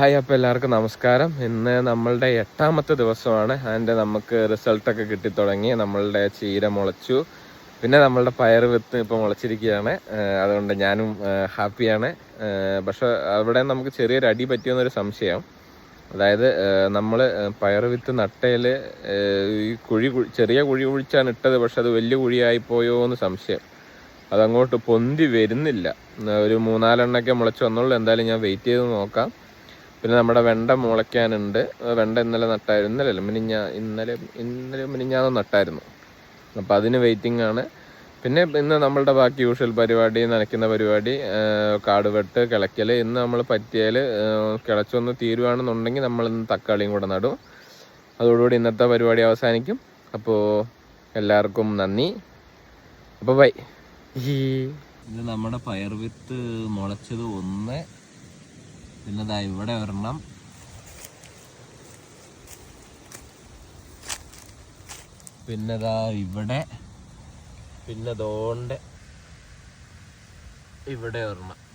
Hi അപ്പോൾ എല്ലാവർക്കും നമസ്കാരം. ഇന്ന് നമ്മളുടെ എട്ടാമത്തെ ദിവസമാണ്. അതിന്റെ നമുക്ക് റിസൾട്ടൊക്കെ കിട്ടിത്തുടങ്ങി. നമ്മളുടെ ചീര മുളച്ചു. പിന്നെ നമ്മളുടെ പയർ വിത്ത് ഇപ്പോൾ മുളച്ചിരിക്കുകയാണ്. അതുകൊണ്ട് ഞാനും ഹാപ്പിയാണ്. പക്ഷെ അവിടെ നമുക്ക് ചെറിയൊരു അടി പറ്റിയെന്നൊരു സംശയം. അതായത് നമ്മൾ പയർ വിത്ത് നട്ടയിൽ ഈ കുഴി- ചെറിയ കുഴി കുഴിച്ചാണ് ഇട്ടത്. പക്ഷെ അത് വലിയ കുഴിയായി പോയോ എന്ന് സംശയം. അതങ്ങോട്ട് പൊന്തി വരുന്നില്ല. ഒരു മൂന്നാലെണ്ണൊക്കെ മുളച്ച് വന്നുള്ളൂ. എന്തായാലും ഞാൻ വെയിറ്റ് ചെയ്ത് നോക്കാം. പിന്നെ നമ്മുടെ വെണ്ട മുളയ്ക്കാനുണ്ട്. വെണ്ട ഇന്നലെ നട്ടായിരുന്നു. ഇന്നലെ അല്ല മിനിഞ്ഞ ഇന്നലെ ഇന്നലെ മിനിഞ്ഞാന്ന് നട്ടായിരുന്നു. അപ്പോൾ അതിന് വെയിറ്റിംഗ് ആണ് പിന്നെ ഇന്ന് നമ്മളുടെ ബാക്കി യൂഷ്വൽ പരിപാടി നനയ്ക്കുന്ന പരിപാടി കാട് വെട്ട് കിളയ്ക്കൽ ഇന്ന് നമ്മൾ പറ്റിയാൽ കിളച്ചൊന്ന് തീരുവാണെന്നുണ്ടെങ്കിൽ നമ്മൾ ഇന്ന് തക്കാളിയും കൂടെ നടും. അതോടുകൂടി ഇന്നത്തെ പരിപാടി അവസാനിക്കും. അപ്പോൾ എല്ലാവർക്കും നന്ദി. അപ്പോൾ ബൈ. ഇത് നമ്മുടെ പയർ വിത്ത് മുളച്ചത് ഒന്ന് പിന്നെ ദാ ഇവിടെ ഒരെണ്ണം. പിന്നെ ദാ ഇവിടെ. പിന്നെ ദോണ്ട്. ഇവിടെ ഒരെണ്ണം.